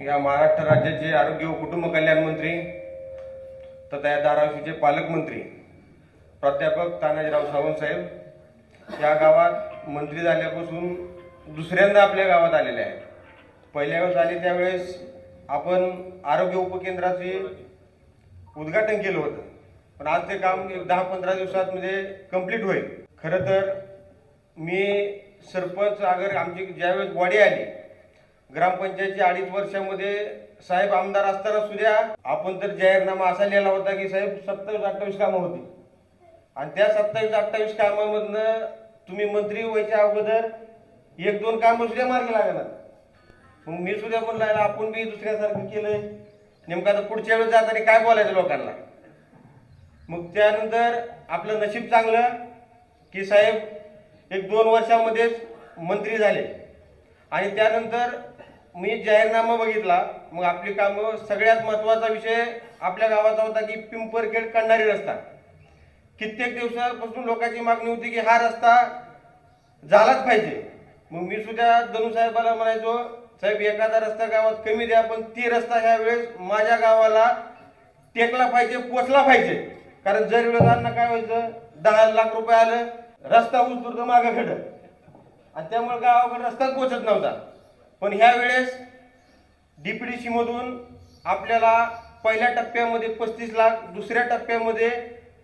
या महाराष्ट्र राज्याचे आरोग्य व कुटुंब कल्याण मंत्री तथा या धाराशिवचे पालकमंत्री प्राध्यापक तानाजीराव सावंतसाहेब या गावात मंत्री झाल्यापासून दुसऱ्यांदा आपल्या गावात आलेले आहेत. पहिल्या वेळेस आले त्यावेळेस आपण आरोग्य उपकेंद्राचे उद्घाटन केलं होतं. पण आज ते काम एक दहा पंधरा दिवसात म्हणजे कंप्लीट होईल. खरं तर मी सरपंच अगर आमची ज्यावेळेस बॉडी आली ग्रामपंचायतच्या अडीच वर्षामध्ये साहेब आमदार असताना सुद्धा आपण तर जाहीरनामा असा लिहिला होता की साहेब सत्तावीस अठ्ठावीस कामं होती. आणि त्या सत्तावीस अठ्ठावीस कामामधनं तुम्ही मंत्री व्हायच्या अगोदर एक दोन कामं सुद्धा मार्गी लागणार. मग मी सुद्धा पण राहिला आपण बी दुसऱ्यासारखं केलंय. नेमकं आता पुढच्या वेळेस जाताना काय बोलायचं लोकांना? मग त्यानंतर आपलं नशीब चांगलं की साहेब एक दोन वर्षामध्येच मंत्री झाले. आणि त्यानंतर मी जाहीरनामा बघितला मग आपली कामं सगळ्यात महत्त्वाचा विषय आपल्या गावाचा होता की पिंपरखेड कंडारी रस्ता. कित्येक दिवसापासून लोकांची मागणी होती की हा रस्ता झालाच पाहिजे. मग मी सुद्धा दनू साहेबाला म्हणायचो साहेब एखादा रस्ता गावात कमी द्या पण ती रस्ता ह्या वेळेस माझ्या गावाला टेकला पाहिजे पोचला पाहिजे. कारण जर विरोधांना काय व्हायचं दहा लाख रुपये आलं रस्ता उचलतो मागं खडं आणि त्यामुळे गावाकडे रस्ताच पोचत नव्हता. पण ह्या वेळेस डी सीमधून आपल्याला पहिल्या टप्प्यामध्ये पस्तीस लाख दुसऱ्या टप्प्यामध्ये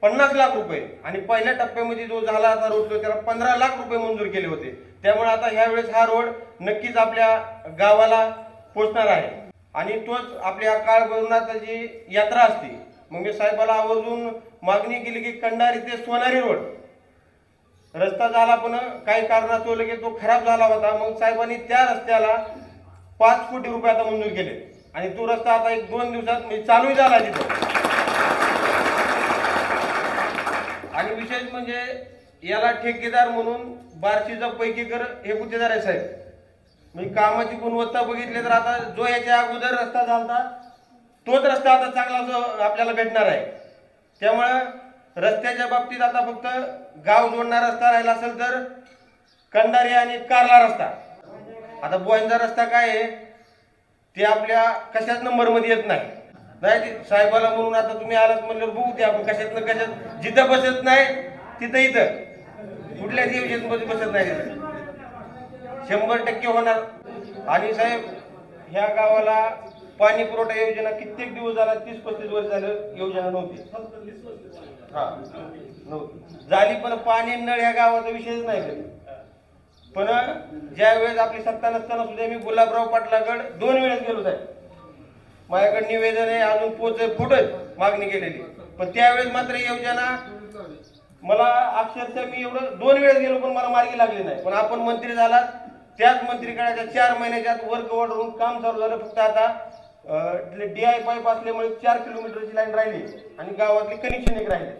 पन्नास लाख रुपये आणि पहिल्या टप्प्यामध्ये जो झाला आता रोड तो त्याला पंधरा लाख रुपये मंजूर केले होते. त्यामुळे आता ह्यावेळेस हा रोड नक्कीच आपल्या गावाला पोचणार आहे. आणि तोच आपल्या काळ भैरवनाथाची यात्रा असते. मग मी साहेबाला आवर्जून मागणी केली की कंडारी ते सोनारी रोड रस्ता झाला पण काही कारणास्तव लगेच तो खराब झाला होता. मग साहेबांनी त्या रस्त्याला पाच कोटी रुपये आता मंजूर केले. आणि तो रस्ता आता एक दोन दिवसात म्हणजे चालूही झाला तिथं. आणि विशेष म्हणजे याला ठेकेदार म्हणून बार्शीचा पैकीकर हे गुत्तेदार आहे साहेब. म्हणजे कामाची गुणवत्ता बघितली तर आता जो याच्या अगोदर रस्ता झालता तोच रस्ता आता चांगला जो आपल्याला भेटणार आहे. त्यामुळं रस्त्याच्या बाबतीत आता फक्त गाव जोडणार रस्ता राहिला असेल तर कंडारी आणि कारला रस्ता. आता बोयांचा रस्ता काय आहे? ते आपल्या कशाच नंबरमध्ये येत नाही. नाही साहेबाला म्हणून आता तुम्ही आलात म्हणल्यावर बघू ते आपण कशात ना कशात जिथं बसत नाही तिथं इथं. कुठल्याच योजनेमध्ये बसत नाही तिथं. शंभर टक्के होणार. आणि साहेब ह्या गावाला पाणी पुरवठा योजना कित्येक दिवस झाला तीस पस्तीस वर्ष झालं योजना नव्हती. नव्हती झाली पण पाणी नळ ह्या गावाचा विषयच नाही कधी पण ज्या वेळेस आपली सत्ता नसताना सुद्धा मी गुलाबराव पाटलाकड दोन वेळेस गेलो साहेब. माझ्याकडे निवेदन आहे अजून पोच फुटत मागणी केलेली. पण त्यावेळेस मात्र योजना मला अक्षरशः मी एवढं दोन वेळेस गेलो पण मला मार्गी लागली नाही. पण आपण मंत्री झालात त्याच मंत्रीकडे चार महिन्याच्यात वर्क ऑर्डरून काम चालू झालं फक्त आता. डी आय पाईप असल्यामुळे चार किलोमीटरची लाईन राहिली आणि गावातली कनेक्शन एक राहिले.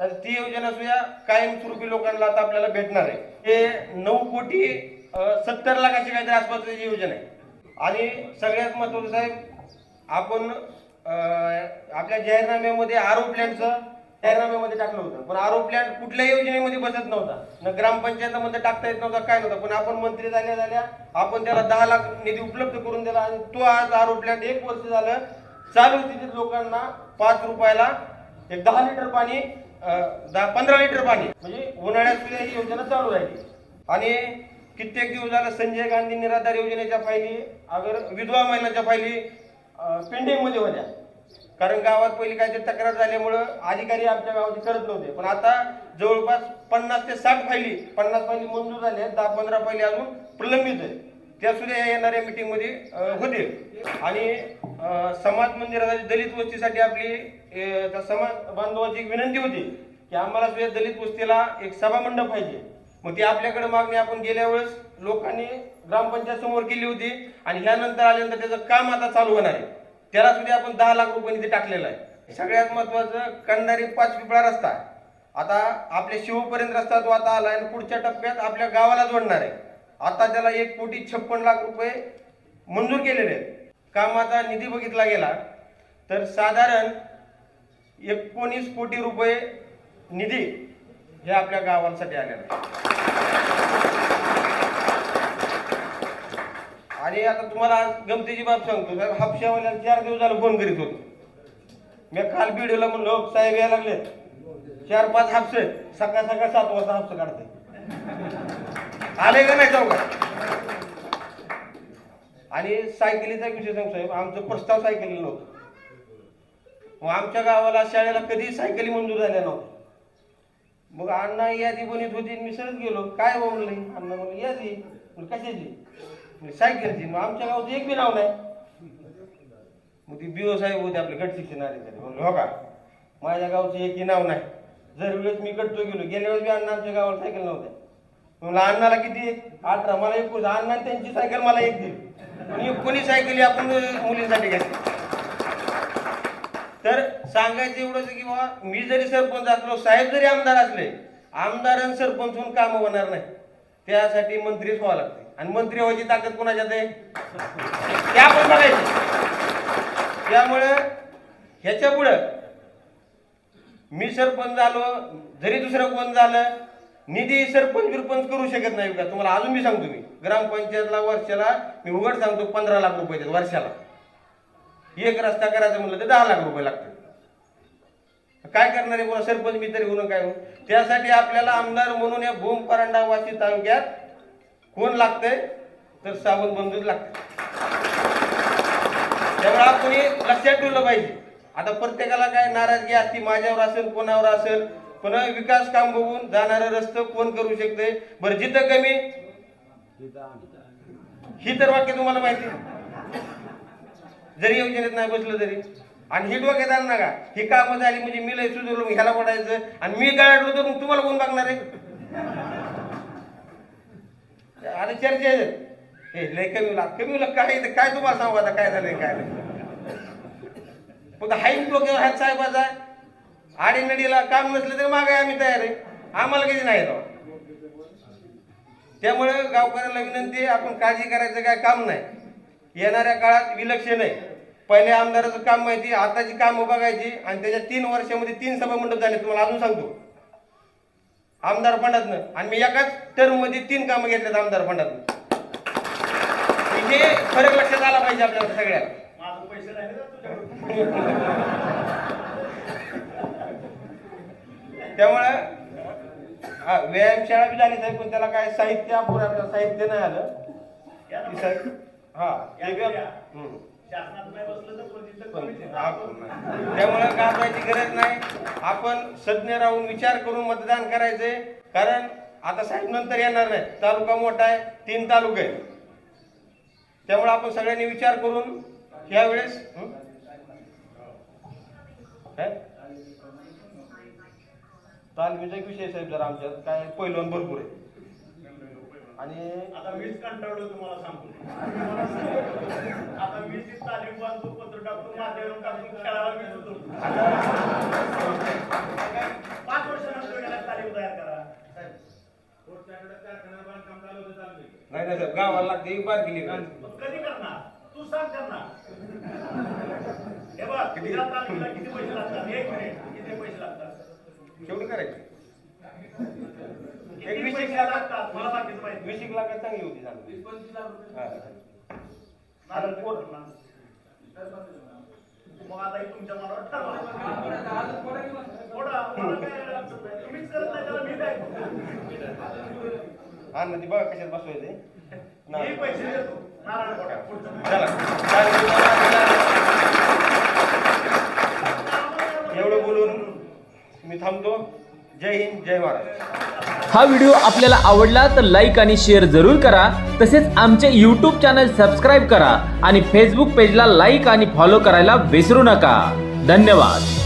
तर ती योजना सुद्धा कायमस्वरूपी लोकांना आता आपल्याला भेटणार आहे. हे नऊ कोटी सत्तर लाखाची काहीतरी आसपासची योजना आहे. आणि सगळ्यात महत्वाचं साहेब आपण आपल्या जाहीरनाम्यामध्ये आरो प्लॅनचं मध्ये टाकलं होतं. पण आरो प्लॅन कुठल्या योजनेमध्ये बसत नव्हता. न ग्रामपंचायतामध्ये टाकता येत नव्हता काय नव्हतं. पण आपण मंत्री झाल्या झाल्या आपण त्याला दहा लाख निधी उपलब्ध करून दिला आणि तो आज आरो प्लॅन एक वर्ष झालं चालू स्थितीत लोकांना पाच रुपयाला एक दहा लिटर पाणी दहा पंधरा लिटर पाणी म्हणजे उन्हाळ्यात सुद्धा ही योजना चालू राहिली. आणि कित्येक दिवस झालं संजय गांधी निराधार योजनेच्या फायली अगर विधवा महिलांच्या फायली पेंडिंगमध्ये होत्या. कारण गावात पहिली काहीतरी तक्रार झाल्यामुळं अधिकारी आमच्या गावाची करत नव्हते. पण आता जवळपास पन्नास ते साठ फायली पन्नास फायली मंजूर झाल्या दहा पंधरा फायली अजून प्रलंबित आहे त्या सुद्धा या येणाऱ्या मीटिंगमध्ये होतील आणि समाज मंदिरासाठी दलित वस्तीसाठी आपली त्या समाज बांधवांची एक विनंती होती की आम्हाला सुद्धा दलित वस्तीला एक सभा मंडप पाहिजे. मग ती आपल्याकडे मागणी आपण गेल्या वेळेस लोकांनी ग्रामपंचायत समोर केली होती आणि ह्यानंतर आल्यानंतर त्याचं काम आता चालू होणार आहे. त्याला सुद्धा आपण दहा लाख रुपये निधी टाकलेला आहे. सगळ्यात महत्वाचं कंधारी पाच पिपळा रस्ता. आता आपल्या शिवपर्यंत रस्ता तो आता आला आणि पुढच्या टप्प्यात आपल्या गावाला जोडणार आहे. आता त्याला एक कोटी छप्पन लाख रुपये मंजूर केलेले आहेत. कामाचा निधी बघितला गेला तर साधारण एकोणीस कोटी रुपये निधी हे आपल्या गावांसाठी आलेला आहे आणि आता तुम्हाला गमतीची बाब सांगतो साहेब हापशावाल्याला चार दिवस झालं फोन करीत होतो. मी काल बीडीओला म्हणलो साहेब यायला लागले. चार पाच हापसे. सकाळ सकाळ सात वाजता हापसे काढते आले का नाही चौका आणि सायकलीचा विषय सांगतो साहेब आमचं प्रस्ताव सायकली नव्हतं. मग आमच्या गावाला शाळेला कधी सायकली मंजूर झाल्या नव्हत्या. मग अण्णा यादी बनत होती मी सरच गेलो. काय हो? अण्णा म्हणलं यादी. कशाची? म्हणलं, सायकलची मग आमच्या गावाचं एक बी नाव नाही. मग ती बिओ साहेब होते आपले गट शिक्षणारे अधिकारी. म्हणलं हो का? माझ्या गावचं एकही नाव नाही. जर वेळेस मी गटतो गेलो गेल्या वेळेस बी अण्णा आमच्या गावाला सायकल नव्हत्या. म्हणलं अण्णाला किती अठरा. मला एकोणीस. अण्णा त्यांची सायकल मला एक दिली आणि कोणी सायकल आपण मुलींसाठी घेतली. तर सांगायचं एवढंच की बाबा मी जरी सरपंच असलो साहेब जरी आमदार असले आमदार आणि सरपंच होऊन कामं होणार नाही. त्यासाठी मंत्रीच व्हावं लागते. आणि मंत्री व्हायची ताकद कोणाच्यात आहे? ते आपण बघायचं. त्यामुळं ह्याच्या पुढं मी सरपंच झालो जरी दुसरं कोण झालं निधी सरपंच बिरपंच करू शकत नाही का? तुम्हाला अजून मी सांगतो मी. ग्रामपंचायतला वर्षाला मी उघड सांगतो पंधरा लाख रुपये देतात वर्षाला. एक रस्ता करायचा म्हणलं तर दहा लाख रुपये लागतात काय करणार आहे बोला सरपंच मी तरी होणं काय होऊन त्यासाठी आपल्याला आमदार म्हणून या भूम परांडावासी तालुक्यात कोण लागतंय? तर सावंत बंधूच लागते त्यामुळे आपण हे लक्षात ठेवलं पाहिजे. आता प्रत्येकाला काय नाराजगी असती माझ्यावर असेल कोणावर असेल पण विकास काम बघून जाणारं रस्तं कोण करू शकते बरं जिथं कमी ही तर वाक्य तुम्हाला माहिती जरी योजनेत नाही बसलं तरी. आणि ही डोक्यात आलं ना का? ही कामं झाली म्हणजे मी लय सुधारलो ह्याला पडायचं आणि मी गाळलो तर मग तुम्हाला कोण बघणार आहे? अरे चर्चा हे लय कमी लाग कमी लाग काय इथं? काय तुम्हाला सांगू आता? काय झालंय काय नाही फक्त हाईट डोक्यावर हात साहेबाचा. आडीनडीला काम नसलं तरी मागे आम्ही तयार आहे. आम्हाला कधी नाही येतो त्यामुळे गावकऱ्यांना विनंती आपण काळजी करायचं काय काम नाही. येणाऱ्या काळात विलक्षण आहे. पहिल्या आमदाराचं काम माहिती आताची कामं बघायची आणि त्याच्या तीन वर्षामध्ये तीन सभा मंडप झाले तुम्हाला अजून सांगतो. आमदार फंडातनं. आणि मी एकाच टर्ममध्ये तीन कामं घेतलेत आमदार फंडातनं. हे फरक लक्षात आला पाहिजे आपल्याला सगळ्याला तुझ्याकडे त्यामुळे हा व्यायामशाळा बी झाली साहेब पण त्याला काय साहित्य अपुरं साहित्य नाही आलं. हा त्यामुळं त्यामुळे घाबरायची गरज नाही? आपण सज्ञ राहून विचार करून मतदान करायचंय कारण आता साहेब नंतर येणार नाही तालुका मोठा आहे तीन तालुके आहे त्यामुळे आपण सगळ्यांनी विचार करून यावेळेस काय? तालमीचा एक विषय साहेब जरा आमच्यात. काय पहिलवान भरपूर आहे आणि आता मीच कंटाळलो तुम्हाला सांगतो. आता मी ती तालीम बांधतो पत्र टाकतो माझ्यावर टाकतो खेळायला मी होतो. पाच वर्षानंतर याला तालीम तयार करा. नाही नाही साहेब गावाला लागते एक बार केली मग कधी करणार? तू सांग करणार हे बघ किती पैसे लागतात? एक मिनिट किती पैसे लागतात? केवढी करायची? एक किती वीस पैसे एक लाख लागतात मला बाकीचं माहिती वीस एक लाखात चांगली होती चांगली. हा. मग आता हे तुमच्या मनावर ठरवा फोडा, मला काय अडचण नाही. तुम्हीच करत नाही त्याला मी काय करू? हा ना ती बघा कशात बसवायचे मी पैसे देतो. पुढचं. एवढं बोलून मी थांबतो. जय हिंद जय महाराष्ट्र. हा व्हिडिओ आपल्याला आवडला तर लाईक आणि शेअर जरूर करा. तसेच आमचे यूट्यूब चॅनल सबस्क्राईब करा आणि फेसबुक पेजला लाईक आणि फॉलो करायला विसरू नका. धन्यवाद.